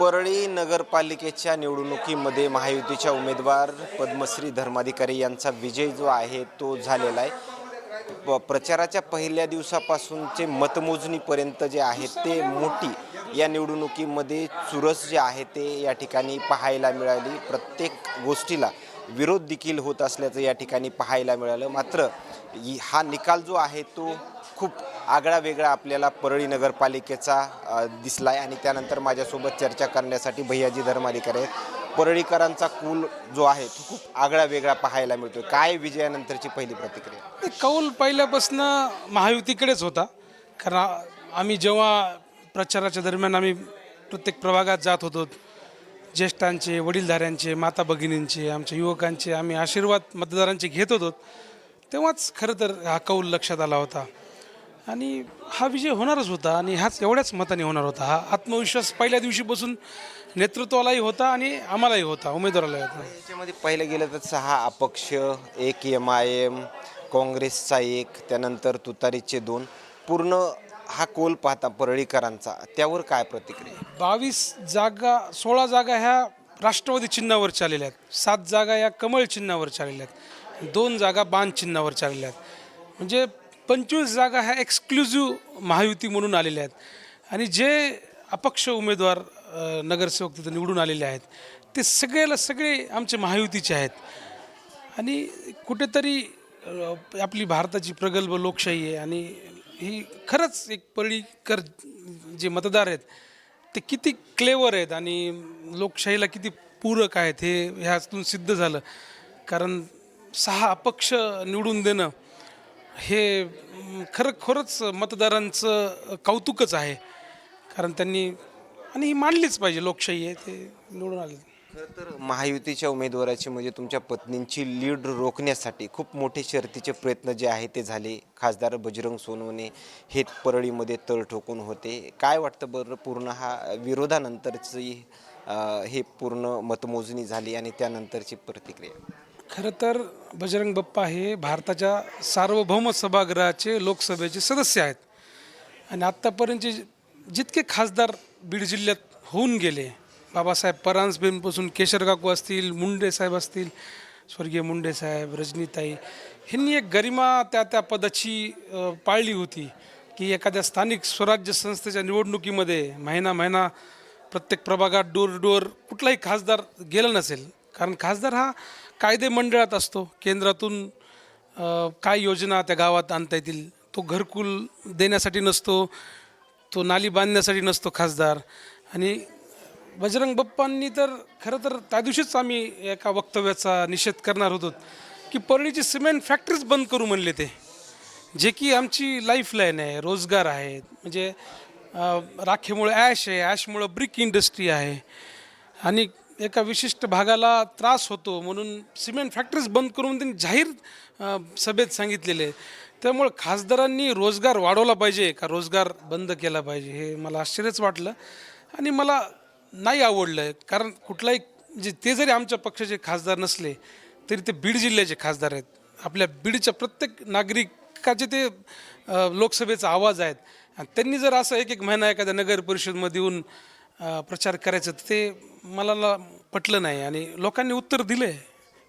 परळी नगरपालिकेच्या निवडणुकीमध्ये महायुतीच्या उमेदवार पद्मश्री धर्माधिकारी यांचा विजय जो आहे तो झालेला आहे. प- प्रचाराच्या पहिल्या दिवसापासूनचे मतमोजणीपर्यंत जे आहे ते मोठी या निवडणुकीमध्ये चुरस जे आहे ते या ठिकाणी पाहायला मिळाली. प्रत्येक गोष्टीला विरोध देखील होत असल्याचं या ठिकाणी पाहायला मिळालं. मात्र हा निकाल जो आहे तो खूप आगळा वेगळा आपल्याला परळी नगरपालिकेचा दिसला दिसलाय आणि त्यानंतर माझ्यासोबत चर्चा करण्यासाठी भैयाजी धर्माधिकारी आहेत. परळीकरांचा कूल जो आहे तो खूप आगळा वेगळा पाहायला मिळतो काय विजयानंतरची पहिली प्रतिक्रिया? ते कौल पहिल्यापासून महायुतीकडेच होता. कारण आम्ही जेव्हा प्रचाराच्या दरम्यान आम्ही प्रत्येक प्रभागात जात होतो ज्येष्ठांचे वडीलधाऱ्यांचे माता भगिनींचे आमच्या युवकांचे आम्ही आशीर्वाद मतदारांचे घेत होतो. तेव्हाच खरं तर हा कौल लक्षात आला होता. आणि हा विजय होणारच होता आणि ह्याच एवढ्याच मताने होणार होता. हा आत्मविश्वास पहिल्या दिवशीपासून नेतृत्वालाही होता आणि आम्हालाही होता उमेदवारालाही होता. याच्यामध्ये पाहिलं गेलं तर सहा अपक्ष एक एम आय एम काँग्रेसचा एक त्यानंतर तुतारीचे दोन. पूर्ण हा कोल पाहता परळीकरांचा त्यावर काय प्रतिक्रिया? बावीस जागा सोळा जागा ह्या राष्ट्रवादी चिन्हावर आलेल्या आहेत. सात जागा या कमळ चिन्हावर चालल्या आहेत. दोन जागा बाण चिन्हावर चालल्या आहेत. म्हणजे पंचवीस जागा ह्या एक्सक्लुझिव्ह महायुती म्हणून आलेल्या आहेत. आणि जे अपक्ष उमेदवार अ, नगरसेवक तिथं निवडून आलेले आहेत ते सगळ्याला सगळे आमचे महायुतीचे आहेत. आणि कुठेतरी अ, आपली भारताची प्रगल्भ लोकशाही आहे आणि ही खरंच एक परळीकर जे मतदार आहेत ते किती क्लेवर आहेत आणि लोकशाहीला किती पूरक आहेत हे ह्यातून सिद्ध झालं. कारण सहा अपक्ष निवडून देणं हे म, खरं खरंच मतदारांचं कौतुकच आहे. कारण त्यांनी आणि ही मांडलीच पाहिजे लोकशाही आहे ते निवडून आले खरं तर महायुतीच्या उमेदवाराची म्हणजे तुमच्या पत्नींची लीड रोखण्यासाठी खूप मोठे शर्तीचे प्रयत्न जे आहे ते झाले. खासदार बजरंग सोनवणे हे परळीमध्ये तळ ठोकून होते. काय वाटतं बरं पूर्ण हा विरोधानंतरची हे पूर्ण मतमोजणी झाली आणि त्यानंतरची प्रतिक्रिया? खरं तर बजरंग बाप्पा हे भारताच्या सार्वभौम सभागृहाचे लोकसभेचे सदस्य आहेत. आणि आत्तापर्यंतचे जितके खासदार बीड जिल्ह्यात होऊन गेले बाबासाहेब परांजपेंपासून केशर काकू असतील मुंडे साहेब असतील स्वर्गीय मुंडे साहेब रजनीताई ह्यांनी एक गरिमा त्या त्या पदाची पाळली होती की एखाद्या स्थानिक स्वराज्य संस्थेच्या निवडणुकीमध्ये महिना महिना प्रत्येक प्रभागात डोर डोर कुठलाही खासदार गेला नसेल. कारण खासदार हा कायदे मंडळात असतो. केंद्रातून काय योजना त्या गावात आणता येतील तो घरकुल देण्यासाठी नसतो तो नाली बांधण्यासाठी नसतो खासदार. आणि बजरंग बप्पांनी तर खरं तर त्या दिवशीच आम्ही एका वक्तव्याचा निषेध करणार होतो की परळीची सिमेंट फॅक्टरीज बंद करू म्हणले ते. जे की आमची लाईफलाईन आहे रोजगार आहेत म्हणजे राखेमुळं ॲश आहे ॲशमुळं ब्रिक इंडस्ट्री आहे. आणि एका विशिष्ट भागाला त्रास होतो म्हणून सिमेंट फॅक्टरीज बंद करून त्यांनी जाहीर सभेत सांगितलेले. त्यामुळं खासदारांनी रोजगार वाढवला पाहिजे का रोजगार बंद केला पाहिजे हे मला आश्चर्यच वाटलं. आणि मला नाही आवडलं कारण कुठलाही म्हणजे ते जरी आमच्या पक्षाचे खासदार नसले तरी ते बीड जिल्ह्याचे खासदार आहेत. आपल्या बीडच्या प्रत्येक नागरिकाचे ते लोकसभेचा आवाज आहेत. आणि त्यांनी जर असं एक एक महिना एखाद्या नगर परिषदमध्ये येऊन प्रचार करायचं तर ते मला पटलं नाही. आणि लोकांनी उत्तर दिलं आहे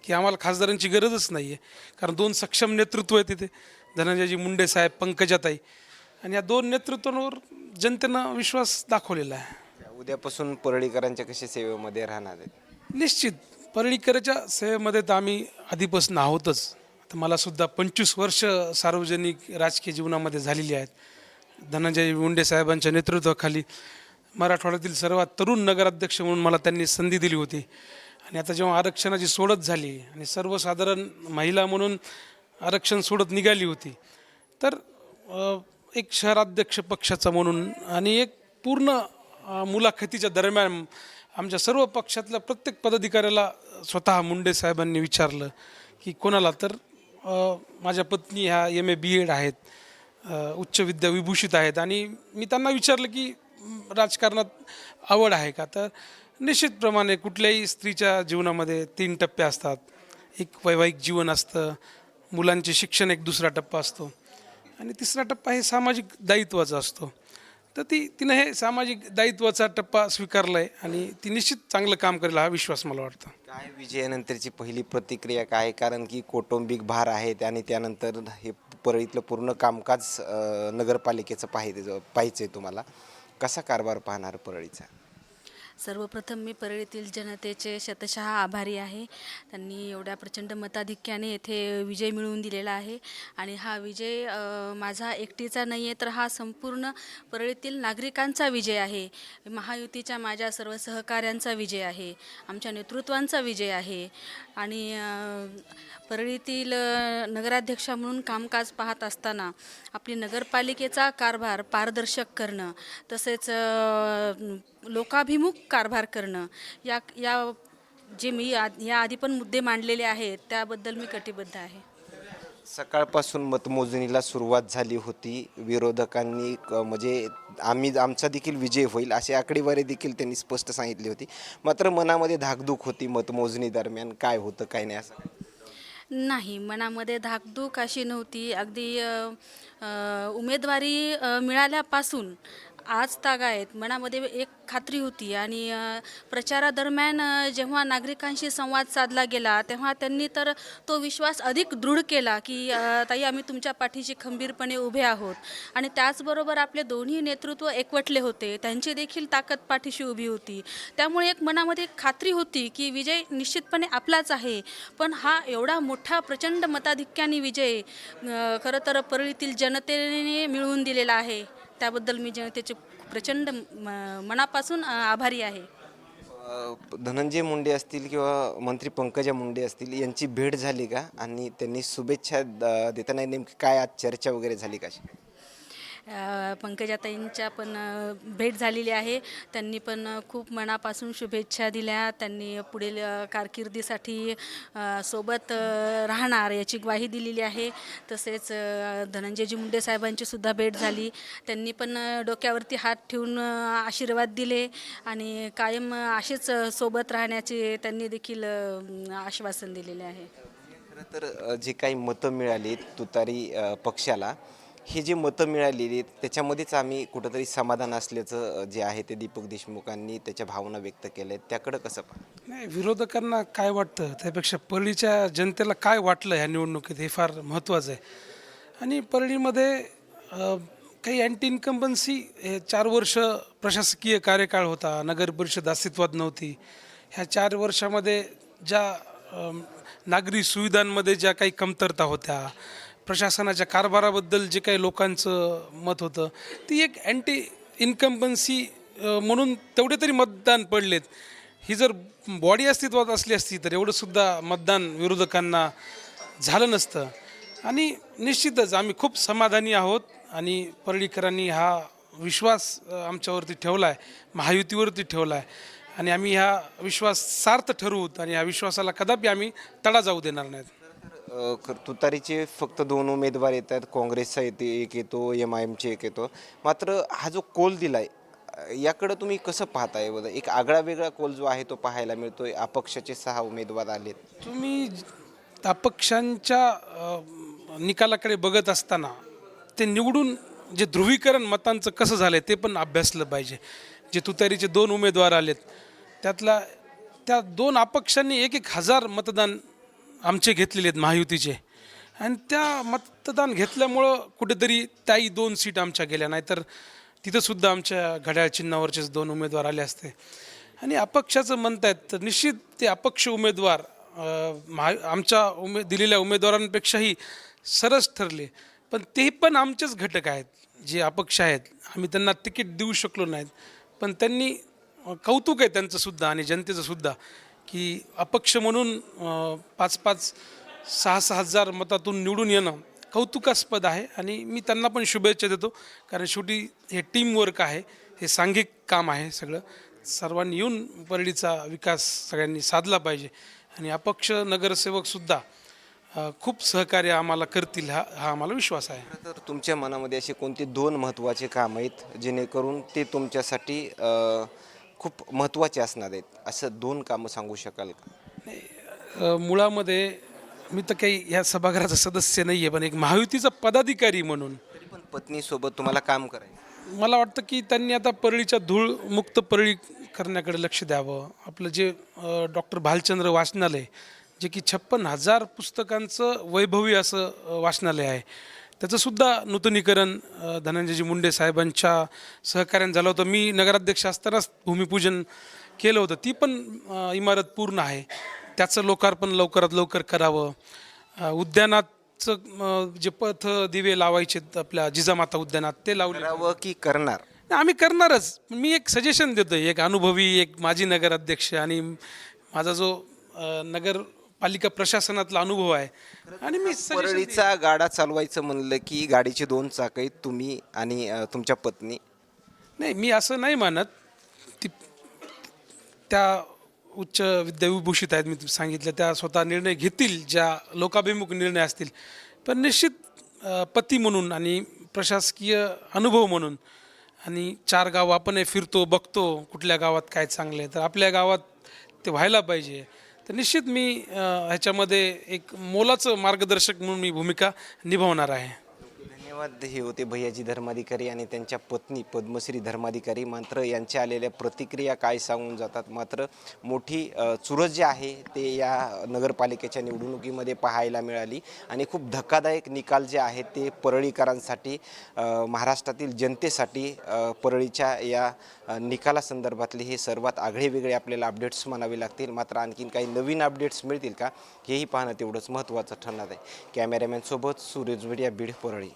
की आम्हाला खासदारांची गरजच नाही आहे कारण दोन सक्षम नेतृत्व आहे तिथे धनंजयजी मुंडे साहेब पंकजाताई. आणि या दोन नेतृत्वांवर जनतेनं विश्वास दाखवलेला आहे. उद्यापासून परळीकरांच्या कशा सेवेमध्ये राहणार आहेत? निश्चित. परळीकरच्या सेवेमध्ये तर आम्ही आधीपासून आहोतच. तर मला सुद्धा पंचवीस वर्ष सार्वजनिक राजकीय जीवनामध्ये झालेली आहेत. धनंजय मुंडे साहेबांच्या नेतृत्वाखाली मराठवाड्यातील सर्वात तरुण नगराध्यक्ष म्हणून मला त्यांनी संधी दिली होती. आणि आता जेव्हा आरक्षणाची सोडत झाली आणि सर्वसाधारण महिला म्हणून आरक्षण सोडत निघाली होती तर अ, एक शहराध्यक्ष पक्षाचा म्हणून आणि एक पूर्ण मुलाखतीच्या दरम्यान आमच्या सर्व पक्षातल्या प्रत्येक पदाधिकाऱ्याला स्वतः मुंडे साहेबांनी विचारलं की कोणाला तर माझ्या पत्नी ह्या एम ए बी एड आहेत उच्च विद्या विभूषित आहेत आणि मी त्यांना विचारलं की राजकारणात आवड आहे का? तर निश्चितप्रमाणे कुठल्याही स्त्रीच्या जीवनामध्ये तीन टप्पे असतात. एक वैवाहिक जीवन असतं मुलांचे शिक्षण एक दुसरा टप्पा असतो आणि तिसरा टप्पा हे सामाजिक दायित्वाचा असतो. तर ती तिनं हे सामाजिक दायित्वाचा टप्पा स्वीकारला आहे आणि ती निश्चित चांगलं काम करेल हा विश्वास मला वाटतं. काय विजयानंतरची पहिली प्रतिक्रिया काय? कारण की कौटुंबिक भार आहेत आणि त्यानंतर हे परळीतलं पूर्ण कामकाज नगरपालिकेचं पाहिजे पाहिजे आहे तुम्हाला. कसा कारभार पाहणार परळीचा? सर्वप्रथम मी परळीतील जनतेचे शतशः आभारी आहे. त्यांनी एवढ्या प्रचंड मताधिक्याने येथे विजय मिळवून दिलेला आहे. आणि हा विजय माझा एकटीचा नाही आहे तर हा संपूर्ण परळीतील नागरिकांचा विजय आहे. महायुतीच्या माझ्या सर्व सहकाऱ्यांचा विजय आहे. आमच्या नेतृत्वांचा विजय आहे. आणि परळीतील नगराध्यक्षा म्हणून कामकाज पाहत असताना आपली नगरपालिकेचा कारभार पारदर्शक करणं तसेच लोकाभिमुख कारभार करणं. या या जे मी आ- याआधी पण मुद्दे मांडलेले आहेत त्याबद्दल मी कटिबद्ध आहे. सकाळपासून मतमोजणीला सुरुवात झाली होती. विरोधकांनी म्हणजे आम्ही आमचा देखील विजय होईल अशी आकडेवारी देखील त्यांनी स्पष्ट सांगितली होती. मात्र मनामध्ये धाकधूक होती मतमोजणी दरम्यान. काय होतं काय नाही असं? नाही मनामध्ये धाकधूक अशी नव्हती. अगदी उमेदवारी मिळाल्यापासून आज तागायत मनामध्ये एक खात्री होती आणि प्रचारादरम्यान जेव्हा नागरिकांशी संवाद साधला गेला तेव्हा त्यांनी तर तो विश्वास अधिक दृढ केला की ताई आम्ही तुमच्या पाठीशी खंबीरपणे उभे आहोत. आणि त्याचबरोबर आपले दोन्ही नेतृत्व एकवटले होते. त्यांची देखील ताकद पाठीशी उभी होती. त्यामुळे एक मनामध्ये एक खात्री होती की विजय निश्चितपणे आपलाच आहे. पण हा एवढा मोठा प्रचंड मताधिक्याने विजय खरं तर परळीतील जनतेने मिळवून दिलेला आहे. त्याबद्दल मी जनतेचे प्रचंड म- मनापासून आभारी आहे. धनंजय मुंडे असतील किंवा मंत्री पंकजा मुंडे असतील यांची भेट झाली का? आणि त्यांनी शुभेच्छा द- देताना नेमकी काय आज चर्चा वगैरे झाली का पंकजाताईंच्या पण भेट झालेली आहे. त्यांनी पण खूप मनापासून शुभेच्छा दिल्या. त्यांनी पुढील कारकिर्दीसाठी सोबत राहणार याची ग्वाही दिलेली आहे. तसेच धनंजयजी मुंडे साहेबांची सुद्धा भेट झाली. त्यांनी पण डोक्यावरती हात ठेवून आशीर्वाद दिले आणि कायम असेच सोबत राहण्याचे त्यांनी देखील आश्वासन दिलेले आहे. खरं तर जे काही मतं मिळाली तुतारी पक्षाला हे जे मतं मिळालेली आहेत, त्याच्यामध्येच आम्ही कुठंतरी समाधान असल्याचं जे आहे ते दीपक देशमुखांनी त्याच्या भावना व्यक्त केल्या आहेत त्याकडं कसं नाही विरोधकांना काय वाटतं? त्यापेक्षा परळीच्या जनतेला काय वाटलं ह्या निवडणुकीत? हे फार महत्त्वाचं आहे. आणि परळीमध्ये काही अँटी इन्कम्बन्सी हे चार वर्ष प्रशासकीय कार्यकाळ होता. नगर परिषद अस्तित्वात नव्हती. ह्या चार वर्षामध्ये ज्या नागरी सुविधांमध्ये ज्या काही कमतरता होत्या प्रशासनाच्या कारभाराबद्दल जे काही लोकांचं मत होतं ती एक अँटी इन्कम्बन्सी म्हणून तेवढे तरी मतदान पडलेत. ही जर बॉडी अस्तित्वात असली असती तर एवढंसुद्धा मतदान विरोधकांना झालं नसतं. आणि निश्चितच आम्ही खूप समाधानी आहोत आणि परळीकरांनी हा विश्वास आमच्यावरती ठेवला आहे महायुतीवरती ठेवला आहे आणि आम्ही ह्या विश्वास सार्थ ठरवूत आणि ह्या विश्वासाला कदापि आम्ही तडा जाऊ देणार नाहीत. तुतारीचे फक्त दोन उमेदवार येतात. काँग्रेसचा येते एक येतो एम आय एमचे एक येतो. मात्र हा जो कोल दिलाय आहे याकडं तुम्ही कसं पाहताय? बघा एक आगळा वेगळा कोल जो आहे तो पाहायला मिळतोय. अपक्षाचे सहा उमेदवार आलेत. तुम्ही अपक्षांच्या निकालाकडे बघत असताना ते निवडून जे ध्रुवीकरण मतांचं कसं झालं ते पण अभ्यासलं पाहिजे. जे तुतारीचे दोन उमेदवार आलेत त्यातला त्या दोन अपक्षांनी एक एक हजार मतदान आमचे घेतलेले आहेत महायुतीचे. आणि त्या मतदान घेतल्यामुळं कुठेतरी त्याही दोन सीट आमच्या गेल्या नाहीतर तिथंसुद्धा आमच्या घड्याळ चिन्हावरचेच दोन उमेदवार आले असते. आणि अपक्षाचं म्हणतायत तर निश्चित ते अपक्ष उमेदवार महा आमच्या उमे दिलेल्या उमेदवारांपेक्षाही सरस ठरले. पण ते पण आमचेच घटक आहेत जे अपक्ष आहेत. आम्ही त्यांना तिकीट देऊ शकलो नाहीत. पण त्यांनी कौतुक आहे त्यांचंसुद्धा आणि जनतेचंसुद्धा की अपक्ष म्हणून पाच पाच सहा सहा हजार मतातून निवडून येणं कौतुकास्पद आहे आणि मी त्यांना पण शुभेच्छा देतो कारण शेवटी हे टीमवर्क आहे हे सांघिक काम आहे सगळं. सर्वांनी येऊन परळीचा विकास सगळ्यांनी साधला पाहिजे आणि अपक्ष नगरसेवकसुद्धा खूप सहकार्य आम्हाला करतील हा हा आम्हाला विश्वास आहे. तर तुमच्या मनामध्ये असे कोणते दोन महत्त्वाचे काम आहेत जेणेकरून ते तुमच्यासाठी खूप महत्त्वाचे असणार आहेत. असं दोन कामं सांगू शकाल का? मुळामध्ये मी तर काही ह्या सभागृहाचा सदस्य नाही आहे पण एक महायुतीचा पदाधिकारी म्हणून. तरी पण पत्नीसोबत तुम्हाला काम करायचं. मला वाटतं की त्यांनी आता परळीच्या धूळ मुक्त परळी करण्याकडे लक्ष द्यावं. आपलं जे डॉक्टर भालचंद्र वाचनालय जे की छप्पन हजार पुस्तकांचं वैभवी असं वाचनालय आहे. त्याचंसुद्धा नूतनीकरण धनंजयजी मुंडे साहेबांच्या सहकार्याने झालं होतं. मी नगराध्यक्ष असतानाच भूमिपूजन केलं होतं. ती पण इमारत पूर्ण आहे. त्याचं लोकार्पण लवकरात लवकर करावं. उद्यानाचं जे पथ दिवे लावायचे आपल्या जिजामाता उद्यानात ते लावले. की करणार? आम्ही करणारच. मी एक सजेशन देतो एक अनुभवी एक माजी नगराध्यक्ष आणि माझा जो अ, नगरपालिका प्रशासनातला अनुभव आहे. आणि मी suggestion परळीचा गाडा चालवायचं म्हणलं की गाडीचे दोन चाक आहेत तुम्ही आणि अ, तुमच्या पत्नी. नाही मी असं नाही मानत. ती त्या उच्च विद्याविभूषित आहेत मी सांगितलं. त्या स्वतः निर्णय घेतील ज्या लोकाभिमुख निर्णय असतील. पण निश्चित अ, पती म्हणून आणि प्रशासकीय अनुभव म्हणून आणि चार गाव आपण हे फिरतो बघतो कुठल्या गावात काय चांगलं आहे तर आपल्या गावात ते व्हायला पाहिजे. तर निश्चित मी ह्याच्यामध्ये एक मोलाचं मार्गदर्शक म्हणून मी भूमिका निभावणार आहे. धन्यवाद. हे होते भैयाजी धर्माधिकारी आणि त्यांच्या पत्नी पद्मश्री धर्माधिकारी. मात्र यांच्या आलेल्या प्रतिक्रिया काय सांगून जातात? मात्र मोठी चुरस जी आहे ते या नगरपालिकेच्या निवडणुकीमध्ये पाहायला मिळाली. आणि खूप धक्कादायक निकाल जे आहेत ते परळीकरांसाठी महाराष्ट्रातील जनतेसाठी परळीच्या या निकालासंदर्भातले हे सर्वात आगळे वेगळे आपल्याला अपडेट्स म्हणावे लागतील. मात्र आणखीन काही नवीन अपडेट्स मिळतील का? हेही पाहणं तेवढंच महत्त्वाचं ठरणार आहे. कॅमेरामॅनसोबत सूरज मीडिया बीड परळी.